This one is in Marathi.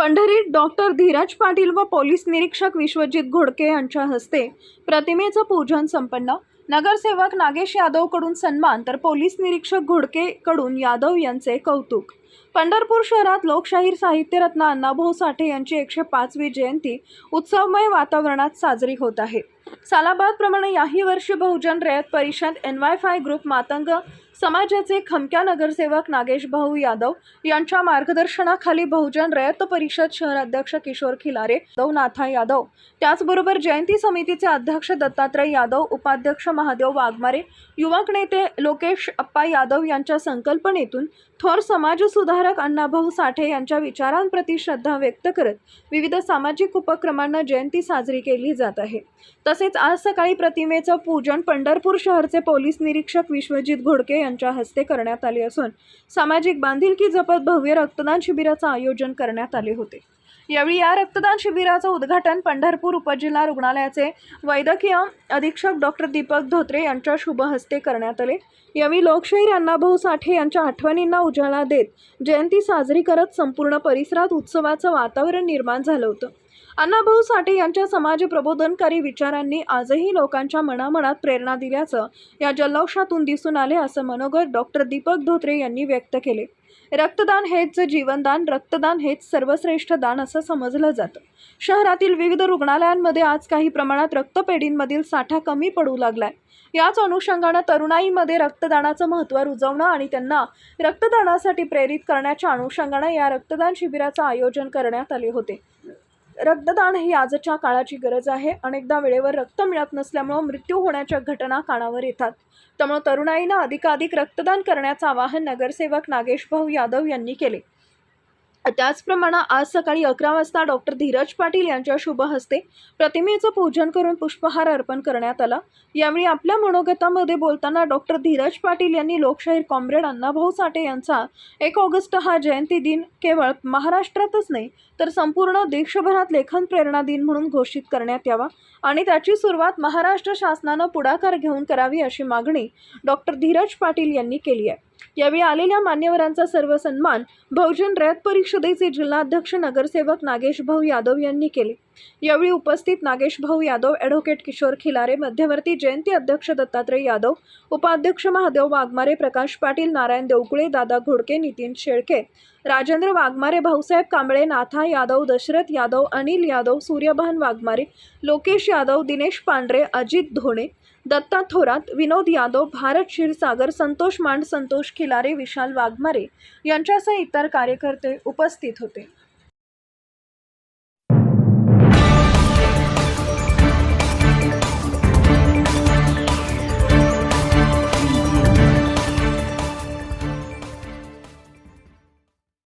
पंढरीत डॉक्टर धीरज पाटील व पोलीस निरीक्षक विश्वजित घोडके यांच्या हस्ते प्रतिमेचं पूजन संपन्न. नगरसेवक नागेश यादवकडून सन्मान तर पोलीस निरीक्षक घोडकेकडून यादव यांचे कौतुक. पंढरपूर शहरात लोकशाहीर साहित्यरत्न अण्णाभाऊ साठे यांची एकशे पाचवी जयंती उत्सवमय वातावरणात साजरी होत आहे. सालाबादप्रमाणे याही वर्षी Bahujan Rayat Parishad N Y F group Matang समाजाचे खमक्या नगरसेवक नागेश भाऊ यादव यांच्या मार्गदर्शनाखाली बहुजन रयत परिषद शहर अध्यक्ष किशोर खिलारे नाथा यादव. त्याचबरोबर जयंती समितीचे अध्यक्ष दत्तात्रय यादव उपाध्यक्ष महादेव वाघमारे युवक नेते लोकेश अप्पा यादव यांच्या संकल्पनेतून थोर समाजसुधारक अण्णाभाऊ साठे यांच्या विचारांप्रती श्रद्धा व्यक्त करत विविध सामाजिक उपक्रमांना जयंती साजरी केली जात आहे. तसेच आज सकाळी प्रतिमेचं पूजन पंढरपूर शहरचे पोलीस निरीक्षक विश्वजित घोडके यांच्या हस्ते करण्यात आले असून सामाजिक बांधिलकी जपत भव्य रक्तदान शिबिराचं आयोजन करण्यात आले होते. यावेळी या रक्तदान शिबिराचं उद्घाटन पंढरपूर उपजिल्हा रुग्णालयाचे वैद्यकीय अधीक्षक डॉक्टर दीपक धोत्रे यांच्या शुभ हस्ते करण्यात आले. यावेळी लोकशाहीर अण्णाभाऊ साठे यांच्या आठवणींना उजाळा देत जयंती साजरी करत संपूर्ण परिसरात उत्सवाचं वातावरण निर्माण झालं होतं. अण्णाभाऊ साठे यांच्या समाज प्रबोधनकारी विचारांनी आजही लोकांच्या मनामनात प्रेरणा दिल्याचं या जल्लोषातून दिसून आले असं मनोगत डॉक्टर दीपक धोत्रे यांनी व्यक्त केले. रक्तदान हेच जीवनदान रक्तदान हेच सर्वश्रेष्ठ दान असं समजलं जातं. शहरातील विविध रुग्णालयांमध्ये आज काही प्रमाणात रक्तपेढींमधील साठा कमी पडू लागलाय. याच अनुषंगानं तरुणाईमध्ये रक्तदानाचं महत्त्व रुजवणं आणि त्यांना रक्तदानासाठी प्रेरित करण्याच्या अनुषंगानं या रक्तदान शिबिराचं आयोजन करण्यात आले होते. रक्तदान ही आजच्या काळाची गरज आहे. अनेकदा वेळेवर रक्त मिळत नसल्यामुळं मृत्यू होण्याच्या घटना कानावर येतात. त्यामुळे तरुणाईनं अधिकाधिक रक्तदान करण्याचं आवाहन नगरसेवक नागेश भाऊ यादव यांनी केले. त्याचप्रमाणे आज सकाळी अकरा वाजता डॉक्टर धीरज पाटील यांच्या शुभ हस्ते प्रतिमेचं पूजन करून पुष्पहार अर्पण करण्यात आला. यावेळी आपल्या मनोगतामध्ये बोलताना डॉक्टर धीरज पाटील यांनी लोकशाहीर कॉम्रेड अण्णाभाऊ साठे यांचा एक ऑगस्ट हा जयंती दिन केवळ महाराष्ट्रातच नाही तर संपूर्ण देशभरात लेखन प्रेरणा दिन म्हणून घोषित करण्यात यावा आणि त्याची सुरुवात महाराष्ट्र शासनानं पुढाकार घेऊन करावी अशी मागणी डॉक्टर धीरज पाटील यांनी केली आहे. यावेळी आलेल्या मान्यवरांचा सर्व सन्मान बहुजन रयत परिषदेचे जिल्हाध्यक्ष नगरसेवक नागेश भाऊ यादव यांनी केले. यावेळी उपस्थित नागेश भाऊ यादव ॲडव्होकेट किशोर खिलारे मध्यवर्ती जयंती अध्यक्ष दत्तात्रय यादव उपाध्यक्ष महादेव वाघमारे प्रकाश पाटील नारायण देवकुळे दादा घोडके नितीन शेळके राजेंद्र वाघमारे भाऊसाहेब कांबळे नाथा यादव दशरथ यादव अनिल यादव सूर्यभान वाघमारे लोकेश यादव दिनेश पांढरे अजित धोणे दत्ता थोरात विनोद यादव भारत क्षीरसागर संतोष मांड संतोष खिलारे विशाल वाघमारे यांच्यासह इतर कार्यकर्ते उपस्थित होते.